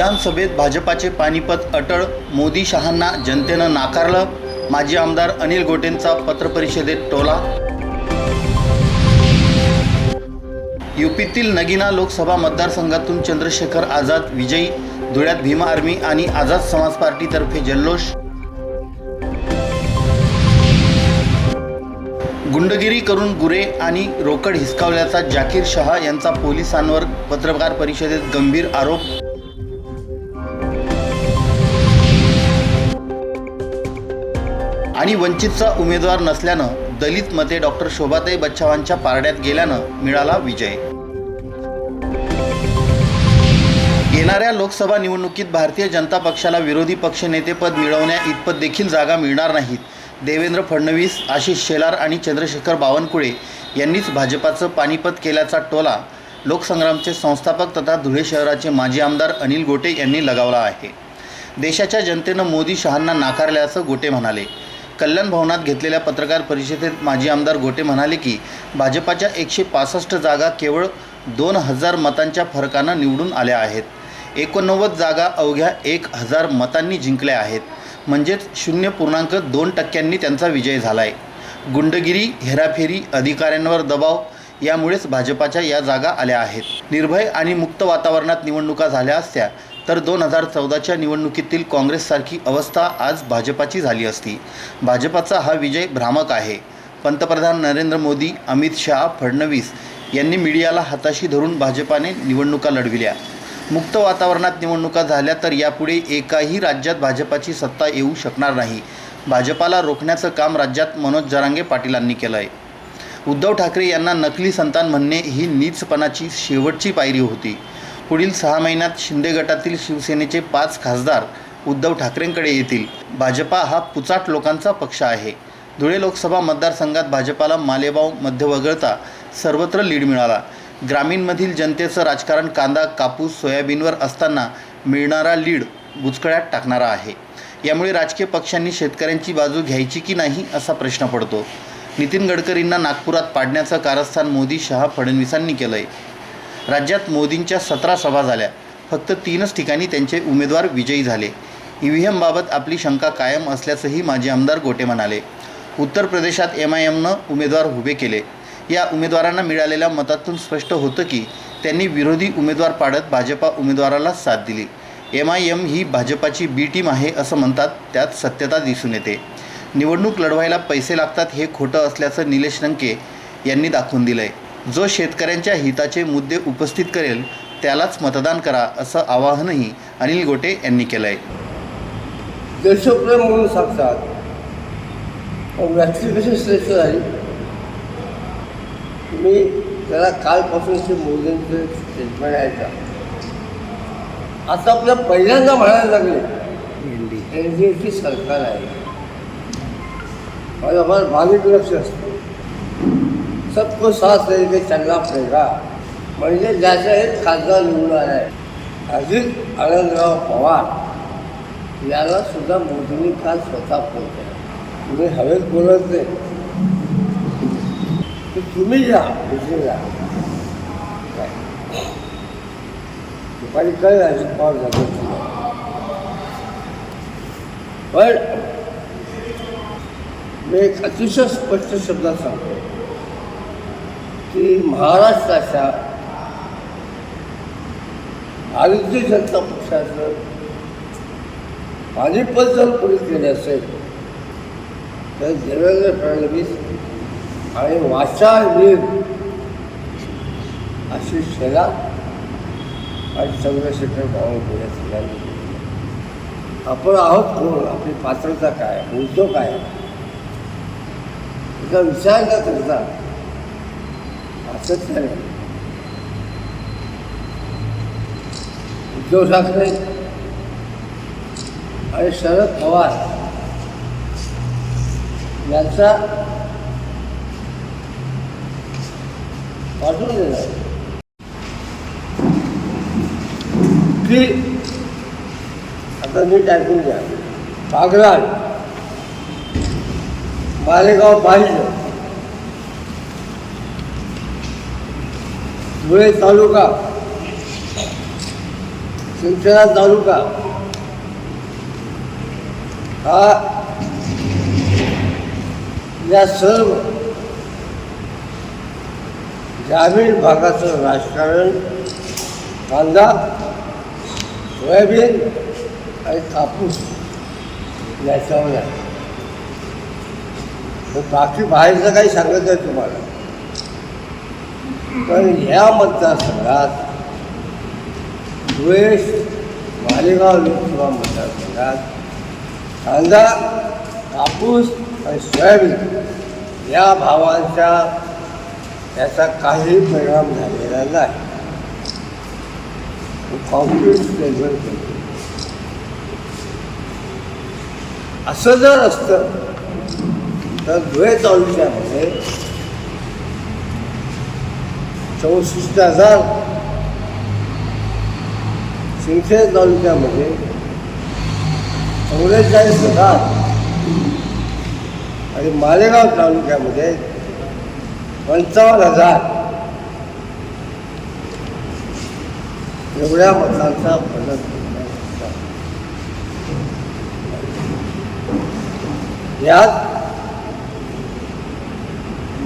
विधानसभेत भाजपाचे पानिपत अटळ मोदी शहांना जनतेनं नाकारलं. माजी आमदार अनिल गोटेंचा पत्रपरिषदेत टोला. युपीतील नगिना लोकसभा मतदारसंघातून चंद्रशेखर आझाद विजयी. धुळ्यात भीमा आर्मी आणि आझाद समाज पार्टीतर्फे जल्लोष. गुंडगिरी करून गुरे आणि रोकड हिसकावल्याचा जाकीर शहा यांचा पोलिसांवर पत्रकार परिषदेत गंभीर आरोप. आणि वंचितचा उमेदवार नसल्यानं दलित मते डॉक्टर शोभाताई बच्चावांच्या पारड्यात गेल्यानं मिळाला विजय. येणाऱ्या लोकसभा निवडणुकीत भारतीय जनता पक्षाला विरोधी पक्षनेतेपद मिळवण्या इतपत देखील जागा मिळणार नाहीत. देवेंद्र फडणवीस आशिष शेलार आणि चंद्रशेखर बावनकुळे यांनीच भाजपाचं पानिपत केल्याचा टोला लोकसंग्रामचे संस्थापक तथा धुळे शहराचे माजी आमदार अनिल गोटे यांनी लगावला आहे. देशाच्या जनतेनं मोदी शहांना नाकारल्याचं गोटे म्हणाले. कल्याण भवनात घेतलेल्या पत्रकार परिषदेत माजी आमदार गोटे म्हणाले की भाजपाच्या एकशे पासष्ट जागा केवळ दोन हजार मतांच्या फरकानं निवडून आल्या आहेत. एकोणनव्वद जागा अवघ्या एक हजार मतांनी जिंकल्या आहेत. म्हणजेच शून्य पूर्णांक दोन टक्क्यांनी त्यांचा विजय झाला आहे गुंडगिरी हेराफेरी अधिकाऱ्यांवर दबाव यामुळेच भाजपाच्या या जागा आल्या आहेत. निर्भय आणि मुक्त वातावरणात निवडणुका झाल्या असत्या तर दोन हजार चौदाच्या निवडणुकीतील काँग्रेससारखी अवस्था आज भाजपाची झाली असती. भाजपाचा हा विजय भ्रामक आहे. पंतप्रधान नरेंद्र मोदी अमित शहा फडणवीस यांनी मीडियाला हाताशी धरून भाजपाने निवडणुका लढविल्या. मुक्त वातावरणात निवडणुका झाल्या तर यापुढे एकाही राज्यात भाजपाची सत्ता येऊ शकणार नाही. भाजपाला रोखण्याचं काम राज्यात मनोज जरांगे पाटीलांनी केलं आहे उद्धव ठाकरे यांना नकली संतान म्हणणे ही नीचपणाची शेवटची पायरी होती. पुढील सहा महिन्यात शिंदे गटातील शिवसेनेचे पाच खासदार उद्धव ठाकरेंकडे येतील. भाजपा हा पुचाट लोकांचा पक्ष आहे. धुळे लोकसभा मतदारसंघात भाजपाला मालेगाव मध्य वगळता सर्वत्र लीड मिळाला. ग्रामीणमधील जनतेचं राजकारण कांदा कापूस सोयाबीनवर असताना मिळणारा लीड बुचकळ्यात टाकणारा आहे. यामुळे राजकीय पक्षांनी शेतकऱ्यांची बाजू घ्यायची की नाही असा प्रश्न पडतो. नितीन गडकरींना नागपुरात पाडण्याचं कारस्थान मोदी शहा फडणवीसांनी केलं आहे राज्यात मोदींच्या सतरा सभा झाल्या. फक्त तीनच ठिकाणी त्यांचे उमेदवार विजयी झाले. ई व्ही एमबाबत आपली शंका कायम असल्याचंही माजी आमदार गोटे म्हणाले. उत्तर प्रदेशात एम आय एमनं उमेदवार उभे केले. या उमेदवारांना मिळालेल्या मतातून स्पष्ट होतं की त्यांनी विरोधी उमेदवार पाडत भाजपा उमेदवाराला साथ दिली. एम आय एम ही भाजपाची बी टीम आहे असं म्हणतात त्यात सत्यता दिसून येते. निवडणूक लढवायला पैसे लागतात हे खोटं असल्याचं निलेश लंके यांनी दाखवून दिलं आहे जो शेतकऱ्यांच्या हिताचे मुद्दे उपस्थित करेल त्यालाच मतदान करा असं आवाहनही अनिल गोटे यांनी केलं आहे देशप्रेम म्हणून सांगतात पण व्यक्ती कशी श्रेष्ठ झाली मी त्याला कालपासूनचे मोदींचे स्टेटमेंट ऐका. आता आपल्या पहिल्यांदा म्हणायला लागले एन डी एची सरकार आहे. और फार भाविक लक्ष असतो. सबको साथ लेके चलना पडेगा म्हणजे ज्याचं हे खासदार निवडणार आहे अजित आनंदराव पवार याला सुद्धा मोदींनी काल स्वतः पोहोचले तुम्ही हवेत बोलत नाही. तुम्ही जा दुसरी जा दुपारी कळलं अजित पवार जातो पण मी एक अतिशय स्पष्ट शब्दात सांगतो. की महाराष्ट्राच्या भारतीय जनता पक्षाचं पानिपत जर कोणी केलं असेल तर देवेंद्र फडणवीस आणि वाचाळवीर अशी शेलार आणि चंद्रशेखर बावनकुळे सगळ्यांनी आपण आहोत कोण? आपली पात्रता काय? उद्योग काय? त्याचा विचार न करता सातत्याने उद्धव ठाकरे आणि शरद पवार यांचा पाठवून दिला. की आता नीट ऐकून घ्या. बागराज मालेगाव पाहिजे धुळे तालुका शिवसेना तालुका हा या सर्व ग्रामीण भागाचं राजकारण कांदा सोयाबीन आणि कापूस याच्यावर आहे. तर बाकी बाहेरचं काही सांगत नाही तुम्हाला. पण ह्या मतदारसंघात धुळे मालेगाव लोकसभा मतदारसंघात कांदा कापूस आणि सोयाबीन या भावांच्या त्याचा काही परिणाम झालेला नाही. काँग्रेस निर्माण करतो. असं जर असतं तर धुळे तालुक्यामध्ये चौसष्ट हजार शिंदखेड तालुक्यामध्ये चौवेचाळीस हजार आणि मालेगाव तालुक्यामध्ये पंचावन्न हजार एवढ्या मतांचा फरक यात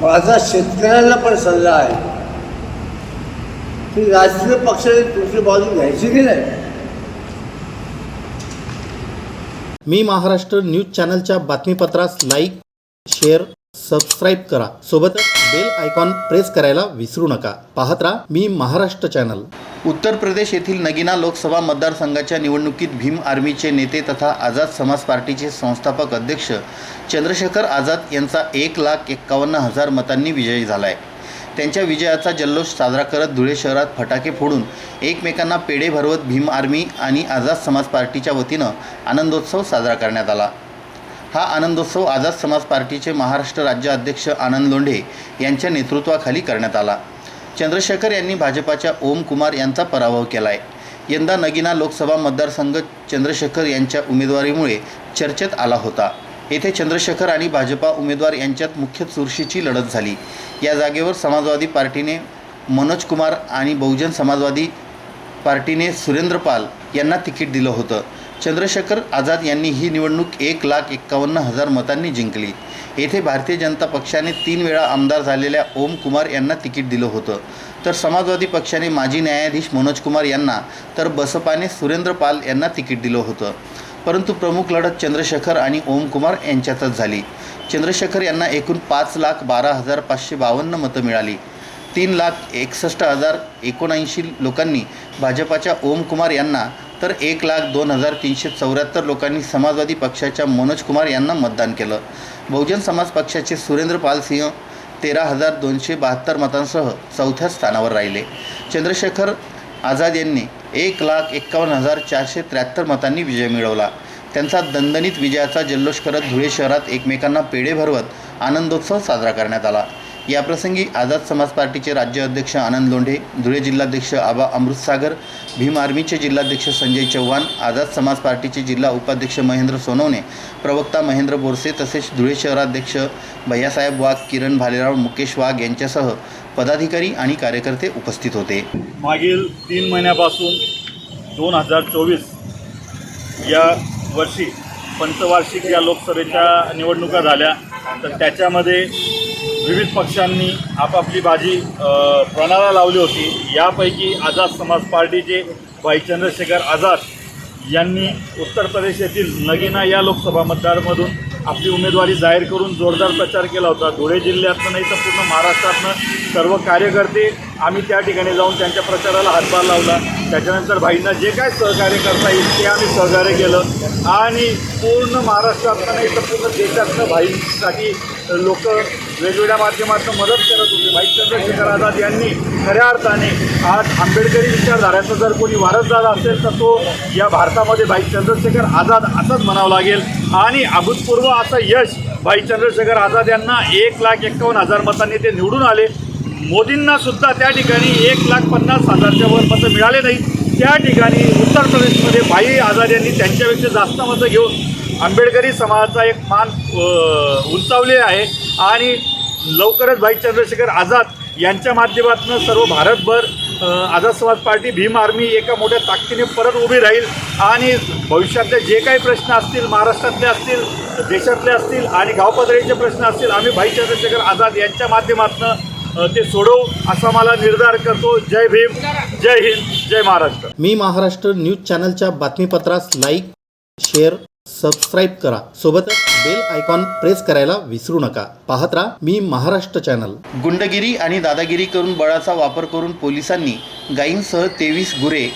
माझा शेतकऱ्यांना पण सल्ला आहे. की राजकीय पक्षाने तुमची बाजू घ्यायची की नाही? मी महाराष्ट्र न्यूज चॅनलच्या बातमीपत्रास लाईक शेअर सबस्क्राईब करा. सोबतच बेल आयकॉन प्रेस करायला विसरू नका. पाहत राहा मी महाराष्ट्र चॅनल. उत्तर प्रदेश येथील नगिना लोकसभा मतदारसंघाच्या निवडणुकीत भीम आर्मीचे नेते तथा आझाद समाज पार्टीचे संस्थापक अध्यक्ष चंद्रशेखर आझाद यांचा एक लाख एक्कावन्न हजार मतांनी विजयी झाला आहे त्यांच्या विजयाचा जल्लोष साजरा करत धुळे शहरात फटाके फोडून एकमेकांना पेढे भरवत भीम आर्मी आणि आझाद समाज पार्टीच्या वतीनं आनंदोत्सव साजरा करण्यात आला. हा आनंदोत्सव आझाद समाज पार्टीचे महाराष्ट्र राज्य अध्यक्ष आनंद लोंढे यांच्या नेतृत्वाखाली करण्यात आला. चंद्रशेखर यांनी भाजपाच्या ओम कुमार यांचा पराभव केला आहे यंदा नगिना लोकसभा मतदारसंघ चंद्रशेखर यांच्या उमेदवारीमुळे चर्चेत आला होता. येथे चंद्रशेखर आणि भाजपा उमेदवार यांच्यात मुख्य चुरशीची लढत झाली. या जागेवर समाजवादी पार्टीने मनोज कुमार आणि बहुजन समाजवादी पार्टीने सुरेंद्र पाल यांना तिकीट दिलं होतं. चंद्रशेखर आझाद यांनी ही निवडणूक एक लाख एक्कावन्न हजार मतांनी जिंकली. येथे भारतीय जनता पक्षाने तीन वेळा आमदार झालेल्या ओम कुमार यांना तिकीट दिलं होतं. तर समाजवादी पक्षाने माजी न्यायाधीश मनोज कुमार यांना तर बसपाने सुरेंद्र पाल यांना तिकीट दिलं होतं. परंतु प्रमुख लढत चंद्रशेखर आणि ओमकुमार यांच्यातच झाली. चंद्रशेखर यांना एकूण पाच लाख बारा हजार पाचशे बावन्न मतं मिळाली. तीन लाख एकसष्ट हजार एकोणऐंशी लोकांनी भाजपाच्या ओमकुमार यांना तर एक लाख दोन हजार तीनशे चौऱ्याहत्तर लोकांनी समाजवादी पक्षाच्या मनोज कुमार यांना मतदान केलं. बहुजन समाज पक्षाचे सुरेंद्र पाल सिंह तेरा हजार दोनशे बहात्तर मतांसह चौथ्या स्थानावर राहिले. चंद्रशेखर आझाद यांनी एक लाख एक्कावन्न हजार चारशे त्र्याहत्तर मतांनी विजय मिळवला. त्यांचा दणदणीत विजयाचा जल्लोष करत धुळे शहरात एकमेकांना पेढे भरवत आनंदोत्सव साजरा करण्यात आला. याप्रसंगी आझाद समाज पार्टीचे राज्य अध्यक्ष आनंद लोंढे धुळे जिल्हाध्यक्ष आबा अमृतसागर भीम आर्मीचे जिल्हाध्यक्ष संजय चव्हाण आझाद समाज पार्टीचे जिल्हा उपाध्यक्ष महेंद्र सोनवणे प्रवक्ता महेंद्र बोरसे तसेच धुळे शहराध्यक्ष भैयासाहेब वाघ किरण भालेराव मुकेश वाघ यांच्यासह पदाधिकारी आणि कार्यकर्ते उपस्थित होते. मागील तीन महिन्यापासून दोन हजार चोवीस या वर्षी पंचवार्षिक या लोकसभेच्या निवडणुका झाल्या. तर त्याच्यामध्ये विविध पक्षांनी आपापली बाजी प्रणाला लावली होती. यापैकी आझाद समाज पार्टीचे भाई चंद्रशेखर आझाद यांनी उत्तर प्रदेश येथील नगिना या लोकसभा मतदारमधून आपली उमेदवारी जाहीर करून जोरदार प्रचार केला होता. धुळे जिल्ह्यातनं नाही तर पूर्ण महाराष्ट्रातनं सर्व कार्यकर्ते आम्ही त्या ठिकाणी जाऊन त्यांच्या प्रचाराला हातभार लावला. त्याच्यानंतर भाईंना जे काय सहकार्य करता येईल ते आम्ही सहकार्य केलं. आणि पूर्ण महाराष्ट्रातनं नाही तर पूर्ण देशातनं भाईंसाठी लोक वेगवेगळ्या माध्यमातून मदत करत होते. भाई चंद्रशेखर आझाद यांनी खऱ्या अर्थाने आज आंबेडकरी विचारधाऱ्याचा जर कोणी वारसदार असेल तर तो या भारतामध्ये भाई चंद्रशेखर आझाद असंच म्हणावं लागेल. आणि अभूतपूर्व असं यश भाई चंद्रशेखर आझाद यांना एक लाख एक्कावन्न हजार मतांनी ते निवडून आले. मोदींना सुद्धा त्या ठिकाणी एक लाख पन्नास हजारच्या वर मतं मिळाले नाहीत. त्या ठिकाणी उत्तर प्रदेशमध्ये भाई आझाद यांनी त्यांच्यापेक्षा जास्त मतं घेऊन आंबेडकरी समाजाचा एक मान उंचावले आहे. आणि लवकरच भाई चंद्रशेखर आझाद यांच्या माध्यमातून सर्व भारतभर आझाद समाज पार्टी भीम आर्मी एका मोठ्या ताकदीने परत उभी राहील. आणि भविष्यातले जे काही प्रश्न असतील महाराष्ट्रातले असतील देशातले असतील आणि गावपातळीचे प्रश्न असतील आम्ही भाई चंद्रशेखर आझाद यांच्या माध्यमातून ते सोडवू असा मला निर्धार करतो. जय भीम जय हिंद जय महाराष्ट्र. मी महाराष्ट्र न्यूज चॅनलच्या बातमीपत्रास लाईक शेअर सबस्क्राईब करा. सोबतच बेल आयकॉन प्रेस करायला विसरू नका. पाहत राहा मी महाराष्ट्र चॅनल. गुंडगिरी आणि दादागिरी करून बळाचा वापर करून पोलिसांनी गायींसह तेवीस गुरे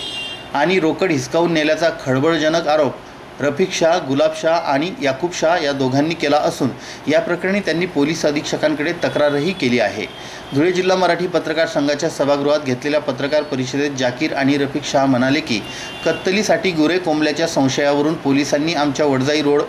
आणि रोकड हिसकावून नेल्याचा खळबळजनक आरोप रफिक शाह गुलाब शाह आणि याकूब शाह या दोघांनी केला असून या प्रकरणी त्यांनी पोलीस अधीक्षकांकडे तक्रारही केली आहे. धुळे जिल्हा मराठी पत्रकार संघाच्या सभागृहात घेतलेल्या पत्रकार परिषदेत जाकीर आणि रफिक शाह म्हणाले की कत्तलीसाठी गुरे कोंबल्याच्या संशयावरून पोलिसांनी आमच्या वडजाई रोड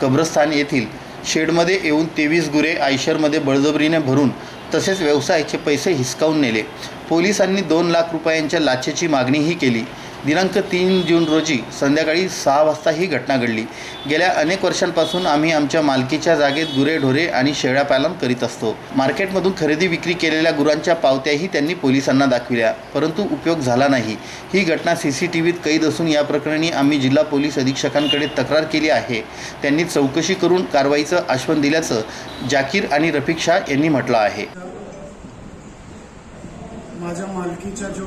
कब्रस्तान येथील शेडमध्ये येऊन तेवीस गुरे आयशरमध्ये बळजबरीने भरून तसेच व्यवसायाचे पैसे हिसकावून नेले. पोलिसांनी दोन लाख रुपयांच्या लाचेची मागणीही केली. दिनांक तीन जून रोजी संध्याकाळी सहा वाजता ही घटना घडली. गेल्या अनेक वर्षांपासून आम्ही आमच्या मालकीच्या जागेत गुरेढोरे आणि शेळ्या पालन करीत असतो. मार्केटमधून खरेदी विक्री केलेल्या गुरांच्या पावत्याही त्यांनी पोलिसांना दाखविल्या परंतु उपयोग झाला नाही. ही घटना सी सी टी व्हीत कैद असून या प्रकरणी आम्ही जिल्हा पोलीस अधीक्षकांकडे तक्रार केली आहे. त्यांनी चौकशी करून कारवाईचं आश्वासन दिल्याचं जाकीर आणि रफिक शाह यांनी म्हटलं आहे. माझ्या मालकीचा जो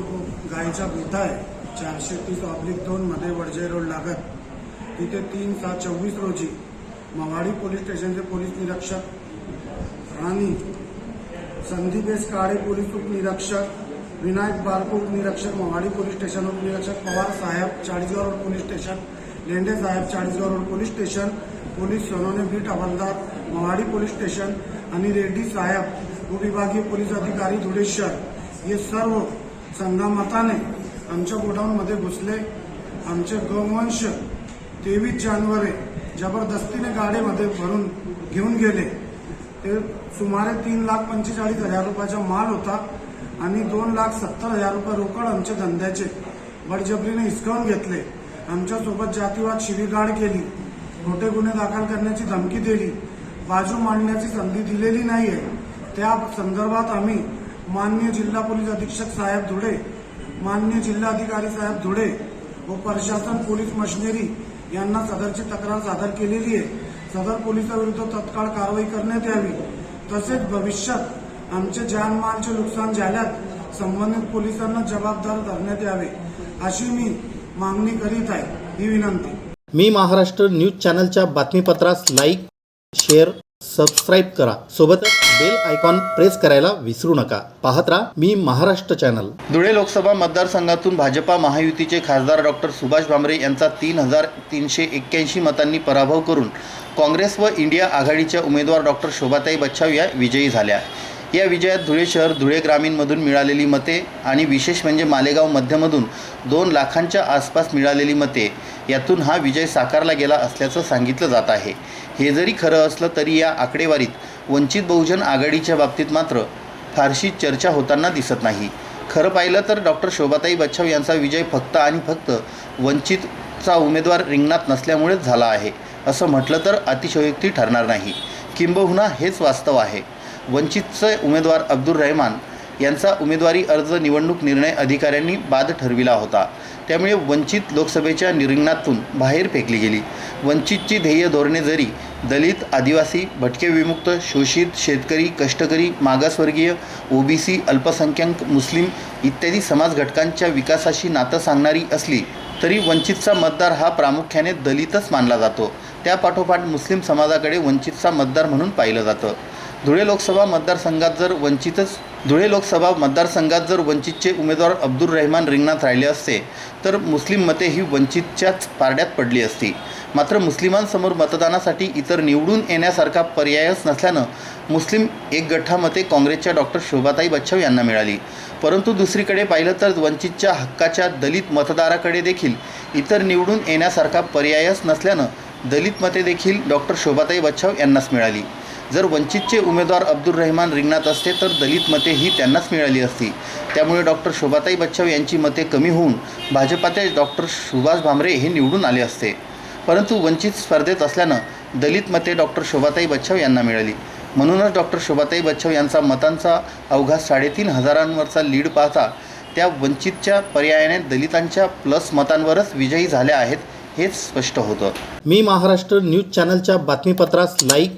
गायीचा गोठा आहे चारशे तीस ऑब्लिक दोनमध्ये वडजे रोड लागत. तिथे तीन सात चोवीस रोजी मवाडी पोलीस स्टेशनचे पोलीस निरीक्षक आणि संदीप एस काळे पोलीस उपनिरीक्षक विनायक बारको उपनिरीक्षक मवाडी पोलीस स्टेशन उपनिरीक्षक पवार साहेब Chalisgaon road police station Lende साहेब Chalisgaon road police station police Sonone beat हवालदार मवाडी पोलीस स्टेशन आणि रेड्डी साहेब उपविभागीय पोलीस अधिकारी धुळेश्वर. हे सर्व संघामताने आमच्या गोडाऊनमध्ये घुसले. आमचे गोवंश तेवीस जानेवारी जबरदस्तीने गाडीमध्ये भरून घेऊन गेले. ते सुमारे तीन लाख पंचेचाळीस हजार रुपयाचा माल होता आणि दोन लाख सत्तर हजार रुपये रोकड आमच्या धंद्याचे बळजबरीने हिसकावून घेतले. आमच्यासोबत जातीवाद शिवीगाळ केली. खोटे गुन्हे दाखल करण्याची धमकी दिली. बाजू मांडण्याची संधी दिलेली नाहीये. त्या संदर्भात आम्ही माननीय जिल्हा पोलीस अधीक्षक साहेब धुळे माननीय जिल्हाधिकारी साहेब धुळे व प्रशासन पोलीस मशिनरी यांना सदरची तक्रार सादर केलेली आहे. सदर पोलिसाविरुद्ध तत्काळ कारवाई करण्यात यावी. तसेच भविष्यात आमचे जानमालचे नुकसान झाल्यास संबंधित पोलिसांना जबाबदार धरण्यात यावे अशी मी मागणी करीत आहे. ही विनंती. मी महाराष्ट्र न्यूज चॅनलच्या बातमीपत्रास लाईक शेअर सबस्क्राईब करा. सोबतच बेल आयकॉन प्रेस करायला विसरू नका. पाहत राहा मी महाराष्ट्र चॅनल धुळे लोकसभा मतदारसंघातून भाजपा महायुतीचे खासदार डॉक्टर सुभाष भामरे यांचा तीन हजार तीनशे एक्क्याऐंशी मतांनी पराभव करून काँग्रेस व इंडिया आघाडीच्या उमेदवार डॉक्टर शोभाताई बच्छाव या विजयी झाल्या. या विजयात धुळे शहर धुळे ग्रामीणमधून मिळालेली मते आणि विशेष म्हणजे मालेगाव मध्यमधून दोन लाखांच्या आसपास मिळालेली मते. यातून हा विजय साकारला गेला असल्याचं सांगितलं जात आहे. हे जरी खरं असलं तरी या आकडेवारीत वंचित बहुजन आघाडीच्या बाबतीत मात्र फारशी चर्चा होताना दिसत नाही. खरं पाहिलं तर डॉक्टर शोभाताई बच्छाव यांचा विजय फक्त आणि फक्त वंचितचा उमेदवार रिंगणात नसल्यामुळेच झाला आहे असं म्हटलं तर अतिशयोक्ती ठरणार नाही. किंबहुना हेच वास्तव आहे. वंचितचे उमेदवार अब्दुल रहमान यांचा उमेदवारी अर्ज निवडणूक निर्णय अधिकाऱ्यांनी बाद ठरविला होता. त्यामुळे वंचित लोकसभेच्या निरिंगणातून बाहेर फेकली गेली. वंचितची ध्येय धोरणे जरी दलित आदिवासी भटके विमुक्त शोषित शेतकरी कष्टकरी मागासवर्गीय ओबीसी अल्पसंख्याक मुस्लिम इत्यादी समाज घटकांच्या विकासाशी नातं सांगणारी असली तरी वंचितचा मतदार हा प्रामुख्याने दलितच मानला जातो. त्यापाठोपाठ मुस्लिम समाजाकडे वंचितचा मतदार म्हणून पाहिलं जातं. धुळे लोकसभा मतदारसंघात जर वंचितच धुळे लोकसभा मतदारसंघात जर वंचितचे उमेदवार अब्दुल रहमान रिंगणात राहिले असते तर मुस्लिम मते ही वंचितच्याच पारड्यात पडली असती. मात्र मुस्लिमांसमोर मतदानासाठी इतर निवडून येण्यासारखा पर्यायच नसल्यानं मुस्लिम एक गठ्ठा मते काँग्रेसच्या डॉक्टर शोभाताई बच्छाव यांना मिळाली. परंतु दुसरीकडे पाहिलं तर वंचितच्या हक्काच्या दलित मतदाराकडे देखील इतर निवडून येण्यासारखा पर्यायच नसल्यानं दलित मते देखील डॉक्टर शोभाताई बच्छाव यांनाच मिळाली. जर वंचितचे उमेदवार अब्दुल रहमान रिंगणात असते तर दलित मते ही त्यांनाच मिळाली असती. त्यामुळे डॉक्टर शोभाताई बच्चाव यांची मते कमी होऊन भाजपाचे डॉक्टर सुभाष भामरे हे निवडून आले असते. परंतु वंचित स्पर्धेत असल्यानं दलित मते डॉक्टर शोभाताई बच्चाव यांना मिळाली. म्हणूनच डॉक्टर शोभाताई बच्चाव यांचा मतांचा अवघा साडेतीन हजारांवरचा लीड पाहता त्या वंचितच्या पर्यायाने दलितांच्या प्लस मतांवरच विजयी झाल्या आहेत हेच स्पष्ट होतं. मी महाराष्ट्र न्यूज चॅनलच्या बातमीपत्रास लाईक